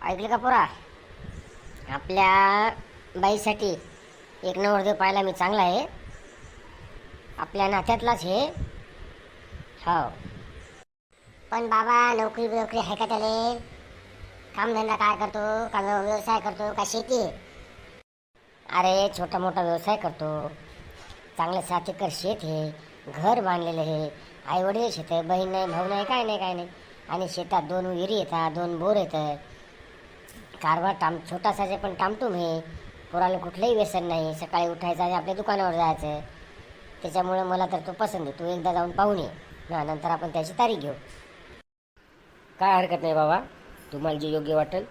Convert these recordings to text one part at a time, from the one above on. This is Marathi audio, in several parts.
ऐकलं का पोरा? आपल्या बाईसाठी एक नवरदेव पाहायला मी चांगला आहे. आपल्या नात्यातलाच हे. हो पण बाबा नोकरी नोकरी आहे का त्याले? कामधंदा काय करतो? का व्यवसाय करतो? का शेती? आहे? अरे छोटा मोठा व्यवसाय करतो. चांगलं सात एकर शेत हे घर बांधलेलं हे आईवडील शेत आहे. बहीण नाही भाऊ नाही काय नाही काय नाही. आणि शेतात दोन विहिरी येतात दोन बोर येतात. कारभार टाम छोटासा जे पण टामटूम आहे पोराला कुठलंही व्यसन नाही सकाळी उठायचं आणि आपल्या दुकानावर जायचं त्याच्यामुळे मला तर तो पसंत आहे. तू एकदा जाऊन पाहून ये. ना नंतर आपण त्याची तारीख घेऊ. काय हरकत नाही बाबा. तुम्हाला जे योग्य वाटेल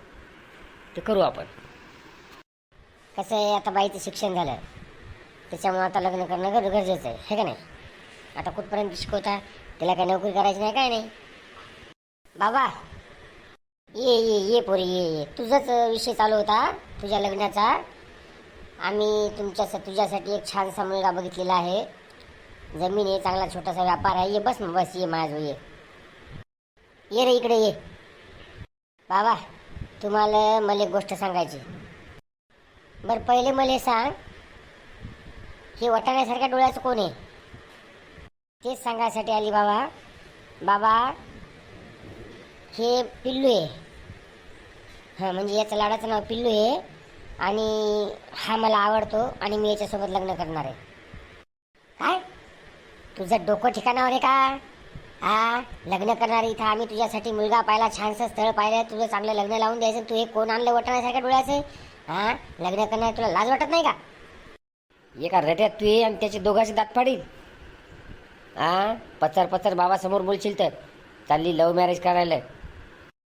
ते करू आपण. कसं आहे आता बाईचं शिक्षण झालं. त्याच्यामुळे आता लग्न करणं गर गरजेचं आहे. हे का नाही? आता कुठपर्यंत शिकवता? तिला काय नोकरी करायची नाही काय नाही? बाबा ये ये ये पोरी ये ये. तुझाच विषय चालू होता तुझ्या लग्नाचा. आम्ही तुमच्या तुझ्यासाठी एक छानसा मुलगा बघितलेला आहे. जमीन आहे चांगला छोटासा व्यापार आहे. ये बस मग बस ये माझं ये. ये रे इकडे ये. बाबा तुम्हाला मला एक गोष्ट सांगायची. बरं पहिले मला सांग. हे वटाण्यासारख्या डोळ्याचं कोण आहे? तेच सांगायसाठी आली बाबा. बाबा हे पिल्लू आहे. हां म्हणजे याचं लाडाचं नाव पिल्लू आहे आणि हा मला आवडतो आणि मी याच्यासोबत लग्न करणार आहे. काय? तुझं डोकं ठिकाणावर आहे का? हा? लग्न करणार इथं आम्ही तुझ्यासाठी मुलगा पाहिला छानसं स्थळ पाहिलं तुझं चांगलं लग्न लावून द्यायचं तू हे कोण आणलं वटाण्यासारख्या डोळ्याचं हा? लग्न करणार तुला लाज वाटत नाही का? एका रट्यात तू ये आणि त्याचे दोघांचे दात पाडील हा? पचर पचर बाबासमोर बोलशील तर. चालली लव्ह मॅरेज करायला.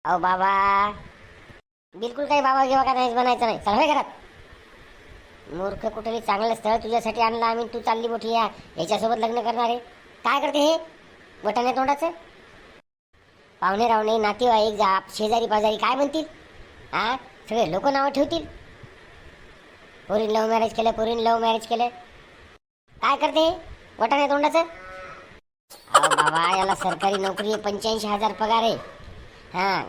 अहो बाबा बिलकुल काही बाबा घेवा का नाही बनायचं नाही. चल घरात. मूर्ख कुठेही चांगलं स्थळ तुझ्यासाठी आणलं आम्ही. तू चालली मोठी या. याच्यासोबत लग्न करणार आहे. काय करते हे? बटाने तोंडाचं? पाहुणे रावणे नातेवाईक जा शेजारी पाजारी काय म्हणतील? हा सगळे लोक नावं ठेवतील? पोरीन लव्ह मॅरेज केलं पोरीन लव्ह मॅरेज केलं. काय करते हे? वटाने तोंडाचं? अहो बाबा याला सरकारी नोकरी आहे पंच्याऐंशी हजार पगार आहे. हां.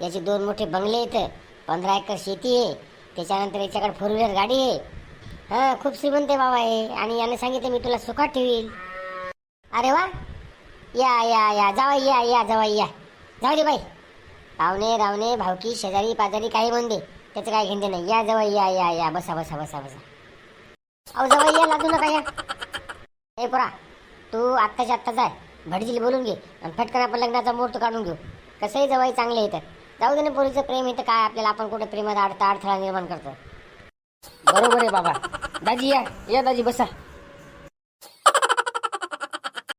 याचे दोन मोठे बंगले आहेत पंधरा एकर शेती आहे. त्याच्यानंतर याच्याकडे फोर व्हीलर गाडी आहे. हां खूप श्रीमंत आहे बाबा आहे आणि याने सांगितलं मी तुला सुखात ठेवील अरे वा. या या या. जावा या या जावा या. जाऊ दे बाई. पाहुणे रावणे भावकी शेजारी पाजारी काही म्हणून दे. त्याचं काय घेणं नाही. या जवळ या या या. बसा बसा बसा बसा. अहो जवळ या. लागू नका या. ए पुरा. तू आत्ताच्या आत्ता जाय भटजीला बोलून घे. आणि फटकन आपण लग्नाचा मुहूर्त काढून घेऊ. कसंही जवळ चांगले येतात जाऊ दे ना पोरीचं प्रेम येतं काय आपल्याला आपण कुठे प्रेमात अडता अडथळा निर्माण करतो? बरोबर आहे बाबा. दाजी या या दाजी बसा.